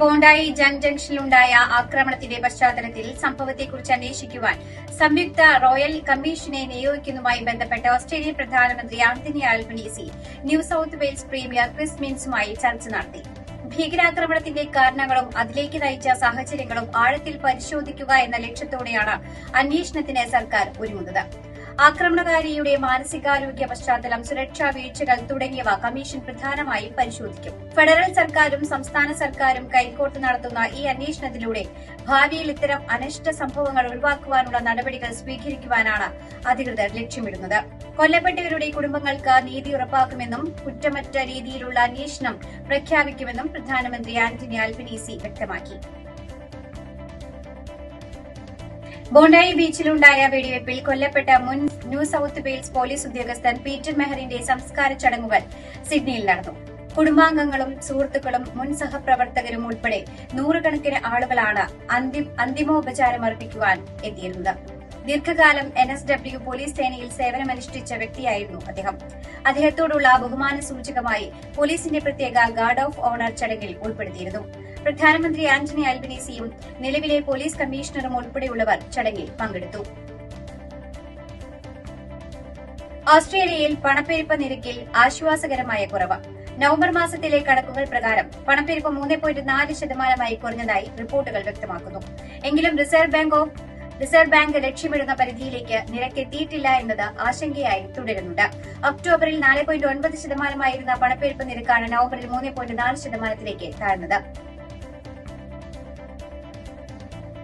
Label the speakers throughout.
Speaker 1: ബോണ്ടായി ജങ് ജംഗ്ഷനിലുണ്ടായ ആക്രമണത്തിന്റെ പശ്ചാത്തലത്തിൽ സംഭവത്തെക്കുറിച്ച് അന്വേഷിക്കുവാൻ സംയുക്ത റോയൽ കമ്മീഷനെ നിയോഗിക്കുന്നതുമായി ബന്ധപ്പെട്ട് ഓസ്ട്രേലിയൻ പ്രധാനമന്ത്രി Anthony Albanese New South Wales premier Chris മിൻസുമായി ചർച്ച നടത്തി. ഭീകരാക്രമണത്തിന്റെ കാരണങ്ങളും അതിലേക്ക് നയിച്ച സാഹചര്യങ്ങളും ആഴത്തിൽ പരിശോധിക്കുക എന്ന ലക്ഷ്യത്തോടെയാണ് അന്വേഷണത്തിന് സർക്കാർ ഒരുങ്ങുന്നത്. ആക്രമണകാരിയുടെ മാനസികാരോഗ്യ പശ്ചാത്തലം സുരക്ഷാ വീഴ്ചകൾ തുടങ്ങിയവ കമ്മീഷൻ പ്രധാനമായും പരിശോധിക്കും. ഫെഡറൽ സർക്കാരും സംസ്ഥാന സർക്കാരും കൈക്കോട്ട് നടത്തുന്ന ഈ അന്വേഷണത്തിലൂടെ ഭാവിയിൽ ഇത്തരം അനിഷ്ട സംഭവങ്ങൾ ഒഴിവാക്കുവാനുള്ള നടപടികൾ സ്വീകരിക്കുവാനാണ് അധികൃതർ ലക്ഷ്യമിടുന്നത്. കൊല്ലപ്പെട്ടവരുടെ കുടുംബങ്ങൾക്ക് നീതി ഉറപ്പാക്കുമെന്നും കുറ്റമറ്റ രീതിയിലുള്ള അന്വേഷണം പ്രഖ്യാപിക്കുമെന്നും പ്രധാനമന്ത്രി ആന്റണി ആൽബനീസി വ്യക്തമാക്കി. ബോണ്ടായി ബീച്ചിലുണ്ടായ വെടിവയ്പിൽ കൊല്ലപ്പെട്ട മുൻ ന്യൂ സൌത്ത് വെയിൽസ് പോലീസ് ഉദ്യോഗസ്ഥൻ പീറ്റർ മെഹറിന്റെ സംസ്കാര ചടങ്ങുകൾ സിഡ്നിയിൽ നടന്നു. കുടുംബാംഗങ്ങളും സുഹൃത്തുക്കളും മുൻ സഹപ്രവർത്തകരും ഉൾപ്പെടെ നൂറുകണക്കിന് ആളുകളാണ് അന്തിമോപചാരം അർപ്പിക്കുവാൻ എത്തിയിരുന്നത്. ദീർഘകാലം എൻ എസ് ഡബ്ല്യു പോലീസ് സേനയിൽ സേവനമനുഷ്ഠിച്ച വ്യക്തിയായിരുന്നു അദ്ദേഹം. അദ്ദേഹത്തോടുള്ള ബഹുമാന സൂചകമായി പോലീസിന്റെ പ്രത്യേക ഗാർഡ് ഓഫ് ഓണർ ചടങ്ങിൽ ഉൾപ്പെടുത്തിയിരുന്നു. പ്രധാനമന്ത്രി ആന്റണി അൽബനീസിയും നിലവിലെ പോലീസ് കമ്മീഷണറും ഉൾപ്പെടെയുള്ളവർ ചടങ്ങിൽ പങ്കെടുത്തു. ഓസ്ട്രേലിയയിൽ പണപ്പെരുപ്പ നിരക്കിൽ ആശ്വാസകരമായ കുറവ്. നവംബർ മാസത്തിലെ കണക്കുകൾ പ്രകാരം പണപ്പെരുപ്പ് മൂന്ന് പോയിന്റ് നാല് ശതമാനമായി കുറഞ്ഞതായി റിപ്പോർട്ടുകൾ വ്യക്തമാക്കുന്നു. എങ്കിലും Reserve Bank of Reserve Bank ലക്ഷ്യമിടുന്ന പരിധിയിലേക്ക് നിരക്കെത്തിയിട്ടില്ല എന്നത് ആശങ്കയായി തുടരുന്നുണ്ട്. ഒക്ടോബറിൽ നാല് പോയിന്റ് ഒൻപത് ശതമാനമായിരുന്ന പണപ്പെരുപ്പ് നിരക്കാണ് നവംബറിൽ മൂന്ന് പോയിന്റ് നാല് ശതമാനത്തിലേക്ക് താഴ്ന്നത്.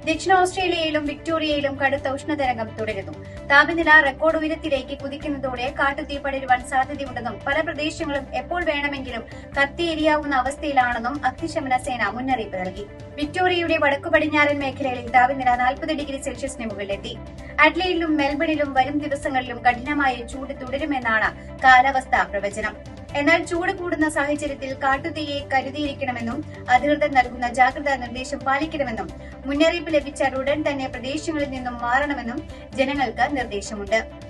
Speaker 1: ദക്ഷിണ ഓസ്ട്രേലിയയിലും വിക്ടോറിയയിലും കടുത്ത ഉഷ്ണതരംഗം തുടരുന്നു. താപനില റെക്കോർഡ് ഉയരത്തിലേക്ക് കുതിക്കുന്നതോടെ കാട്ടുതീ പടരുവാൻ സാധ്യതയുണ്ടെന്നും പല പ്രദേശങ്ങളും എപ്പോൾ വേണമെങ്കിലും കത്തിയേരിയാവുന്ന അവസ്ഥയിലാണെന്നും അഗ്നിശമന സേന മുന്നറിയിപ്പ് നൽകി. വിക്ടോറിയയുടെ വടക്കു പടിഞ്ഞാറൻ മേഖലയിൽ താപനില നാൽപ്പത് ഡിഗ്രി സെൽഷ്യസിന് മുകളിലെത്തി. അഡ്ലയിലും മെൽബണിലും വരും ദിവസങ്ങളിലും കഠിനമായ ചൂട് തുടരുമെന്നാണ് കാലാവസ്ഥാ പ്രവചനം. എന്നാൽ ചൂട് കൂടുന്ന സാഹചര്യത്തിൽ കാട്ടുതീയെ കരുതിയിരിക്കണമെന്നും അധികൃതർ നൽകുന്ന ജാഗ്രതാ നിർദ്ദേശം പാലിക്കണമെന്നും മുന്നറിയിപ്പ് ലഭിച്ച ഉടൻ തന്നെ പ്രദേശങ്ങളിൽ നിന്നും മാറണമെന്നും ജനങ്ങൾക്ക് നിർദ്ദേശമുണ്ട്.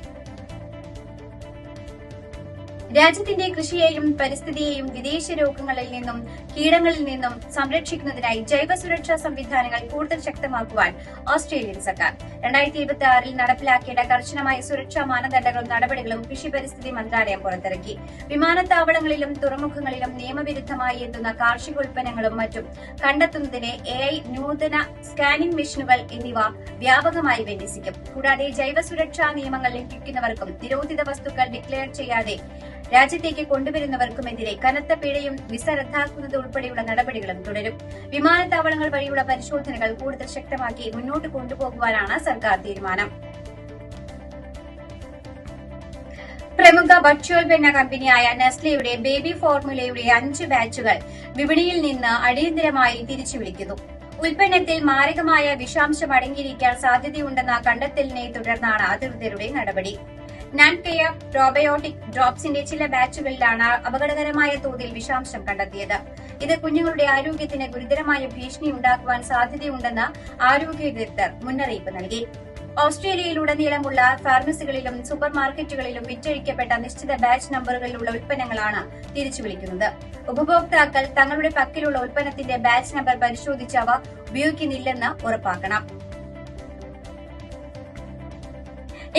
Speaker 1: രാജ്യത്തിന്റെ കൃഷിയെയും പരിസ്ഥിതിയെയും വിദേശ രോഗങ്ങളിൽ നിന്നും കീടങ്ങളിൽ നിന്നും സംരക്ഷിക്കുന്നതിനായി ജൈവ സുരക്ഷാ സംവിധാനങ്ങൾ കൂടുതൽ ശക്തമാക്കുവാൻ ഓസ്ട്രേലിയൻ സർക്കാർ. രണ്ടായിരത്തി ഇരുപത്തി ആറിൽ നടപ്പിലാക്കേണ്ട കർശനമായ സുരക്ഷാ മാനദണ്ഡങ്ങളും നടപടികളും കൃഷി പരിസ്ഥിതി മന്ത്രാലയം പുറത്തിറക്കി. വിമാനത്താവളങ്ങളിലും തുറമുഖങ്ങളിലും നിയമവിരുദ്ധമായി എത്തുന്ന കാർഷിക ഉൽപ്പന്നങ്ങളും മറ്റും കണ്ടെത്തുന്നതിന് എ ഐ നൂതന സ്കാനിംഗ് മെഷീനുകൾ എന്നിവ വ്യാപകമായി വിന്യസിക്കും. കൂടാതെ ജൈവ സുരക്ഷാ നിയമങ്ങൾ ലംഘിക്കുന്നവർക്കും നിരോധിത വസ്തുക്കൾ ഡിക്ലെയർ ചെയ്യാതെ രാജ്യത്തേക്ക് കൊണ്ടുവരുന്നവർക്കുമെതിരെ കനത്ത പിഴയും വിസ റദ്ദാക്കുന്നത് ഉൾപ്പെടെയുള്ള നടപടികളും തുടരും. വിമാനത്താവളങ്ങൾ വഴിയുള്ള പരിശോധനകൾ കൂടുതൽ ശക്തമാക്കി മുന്നോട്ട് കൊണ്ടുപോകുവാനാണ് സർക്കാർ തീരുമാനം. പ്രമുഖ ഭക്ഷ്യോൽപ്പന്ന കമ്പനിയായ നെസ്ലയുടെ ബേബി ഫോർമുലയുടെ അഞ്ച് ബാച്ചുകൾ വിപണിയിൽ നിന്ന് അടിയന്തരമായി തിരിച്ചുവിളിക്കുന്നു. ഉൽപ്പന്നത്തിൽ മാരകമായ വിഷാംശം അടങ്ങിയിരിക്കാൻ സാധ്യതയുണ്ടെന്ന കണ്ടെത്തലിനെ തുടർന്നാണ് അധികൃതരുടെ നടപടി. നാൻകെയ പ്രോബയോട്ടിക് ഡ്രോപ്സിന്റെ ചില ബാച്ചുകളിലാണ് അപകടകരമായ തോതിൽ വിഷാംശം കണ്ടെത്തിയത്. ഇത് കുഞ്ഞുങ്ങളുടെ ആരോഗ്യത്തിന് ഗുരുതരമായ ഭീഷണി ഉണ്ടാക്കുവാൻ സാധ്യതയുണ്ടെന്ന് ആരോഗ്യ വിദഗ്ധർ മുന്നറിയിപ്പ് നൽകി. ഓസ്ട്രേലിയയിലുടനീളമുള്ള ഫാർമസികളിലും സൂപ്പർ മാർക്കറ്റുകളിലും വിറ്റഴിക്കപ്പെട്ട നിശ്ചിത ബാച്ച് നമ്പറുകളിലുള്ള ഉൽപ്പന്നങ്ങളാണ് തിരിച്ചു വിളിക്കുന്നത്. ഉപഭോക്താക്കൾ തങ്ങളുടെ പക്കലുള്ള ഉൽപ്പന്നത്തിന്റെ ബാച്ച് നമ്പർ പരിശോധിച്ച് അവ ഉപയോഗിക്കുന്നില്ലെന്ന് ഉറപ്പാക്കണം.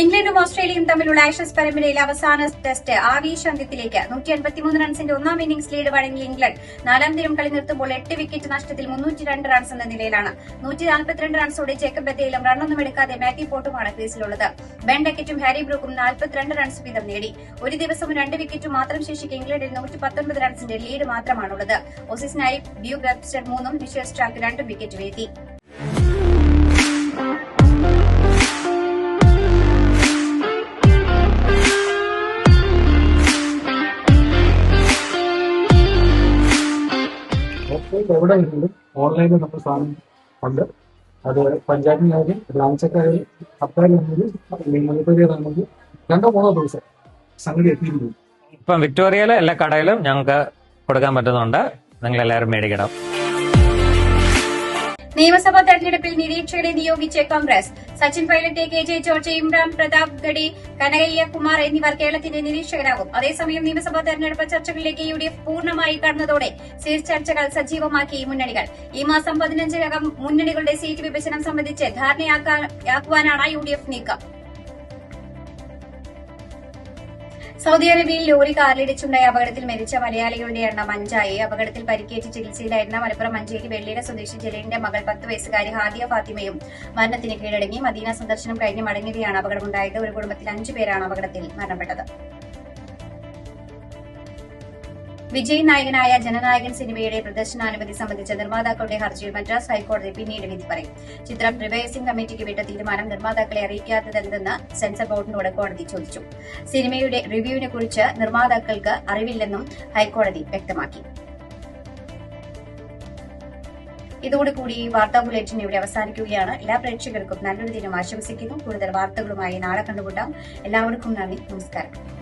Speaker 1: ഇംഗ്ലണ്ടും ഓസ്ട്രേലിയയും തമ്മിലുള്ള ആഷസ് പരമ്പരയിൽ അവസാന ടെസ്റ്റ് ആവേശാന്ത്യത്തിലേക്ക് നൂറ്റി അൻപത്തിമൂന്ന് റൺസിന്റെ ഒന്നാം ഇന്നിംഗ്സ് ലീഡ് വഴങ്ങിയ ഇംഗ്ലണ്ട്. നാലാം ദിനം കളി നിർത്തുമ്പോൾ എട്ട് വിക്കറ്റ് നഷ്ടത്തിൽ മുന്നൂറ്റി രണ്ട് റൺസ് എന്ന നിലയിലാണ്. നൂറ്റി നാൽപ്പത്തിരണ്ട് റൺസോടെ ജേക്കബ് ബത്തേലും റണ്ണൊന്നും എടുക്കാതെ മാത്യു പോട്ടുമാണ് ക്രീസിലുള്ളത്. ബെൻ ഡക്കറ്റും ഹാരി ബ്രൂക്കും നാൽപ്പത്തിരണ്ട് റൺസ് വീതം നേടി. ഒരു ദിവസവും രണ്ട് വിക്കറ്റും മാത്രം ശേഷിക്കെ ഇംഗ്ലണ്ടിൽ നൂറ്റി പത്തൊൻപത് റൺസിന്റെ ലീഡ് മാത്രമാണുള്ളത്. ഓസീസിനായി ബ്യൂ വെബ്സ്റ്റർ മൂന്നും മിഷേൽ സ്റ്റാക്ക് രണ്ടും വിക്കറ്റ് വീഴ്ത്തി.
Speaker 2: എവിടെ വരുന്നുണ്ട് ഓൺലൈനിൽ നമ്മൾ സാധനം ഉണ്ട്. അത് പഞ്ചായത്തിനായാലും ബ്രാഞ്ചൊക്കെ അപ്പായാലും മണിപ്പൂരിയാണെങ്കിൽ രണ്ടോ മൂന്നോ ദിവസം സംഗതി എത്തിയിരുന്നു
Speaker 3: ഇപ്പം വിക്ടോറിയയിലെ എല്ലാ കടയിലും ഞങ്ങൾക്ക് കൊടുക്കാൻ പറ്റുന്നുണ്ട്. നിങ്ങൾ എല്ലാവരും മേടിക്കണം.
Speaker 1: നിയമസഭാ തെരഞ്ഞെടുപ്പിൽ നിരീക്ഷകരെ നിയോഗിച്ച് Congress. Sachin Pilot K J George Imran Pratapgarhi Kanakaiah Kumar എന്നിവർ കേരളത്തിന്റെ നിരീക്ഷകരാകും. അതേസമയം നിയമസഭാ തെരഞ്ഞെടുപ്പ് ചർച്ചകളിലേക്ക് യു ഡി എഫ് പൂർണമായി കടന്നതോടെ സീറ്റ് ചർച്ചകൾ സജീവമാക്കി മുന്നണികൾ. ഈ മാസം പതിനഞ്ചിനകം മുന്നണികളുടെ സീറ്റ് വിഭജനം സംബന്ധിച്ച് ധാരണയാക്കാനാണ് യു ഡി എഫ് നീക്കം. സൗദി അറേബ്യയിൽ ലോറി കാറിലിടിച്ചുണ്ടായ അപകടത്തിൽ മരിച്ച മലയാളികളുടെ എണ്ണം അഞ്ചായി. അപകടത്തിൽ പരിക്കേറ്റ് ചികിത്സയിലായിരുന്ന മലപ്പുറം മഞ്ചേരി വെള്ളിയുടെ സ്വദേശി ജലീലിന്റെ മകൾ പത്ത് വയസ്സുകാരി ഹാദിയ ഫാത്തിമയും മരണത്തിന് കീഴടങ്ങി. മദീന സന്ദർശനം കഴിഞ്ഞ് മടങ്ങിയതാണ് അപകടമുണ്ടായത്. ഒരു കുടുംബത്തിൽ അഞ്ചു പേരാണ് അപകടത്തിൽ മരണപ്പെട്ടത്. വിജയ് നായകനായ ജനനായകൻ സിനിമയുടെ പ്രദർശനാനുമതി സംബന്ധിച്ച നിർമ്മാതാക്കളുടെ ഹർജിയിൽ മദ്രാസ് ഹൈക്കോടതി പിന്നീട് വിധി പറയും. ചിത്രം റിവൈസിംഗ് കമ്മിറ്റിക്ക് വിട്ട തീരുമാനം നിർമ്മാതാക്കളെ അറിയിക്കാത്തതെന്തെന്ന് സെൻസർ ബോർഡിനോട് കോടതി ചോദിച്ചു. സിനിമയുടെ റിവ്യൂവിനെ കുറിച്ച് നിർമ്മാതാക്കൾക്ക് അറിവില്ലെന്നും ഹൈക്കോടതി വ്യക്തമാക്കി. ഇതോടുകൂടി ഈ വാർത്താ ബുള്ളറ്റിൻ ഇവിടെ അവസാനിക്കുകയാണ്. എല്ലാ പ്രേക്ഷകർക്കും നല്ലൊരു ദിനം ആശംസിക്കുന്നു. കൂടുതൽ വാർത്തകളുമായി നാളെ കണ്ടുമുട്ടാം. എല്ലാവർക്കും നന്ദി. നമസ്കാരം.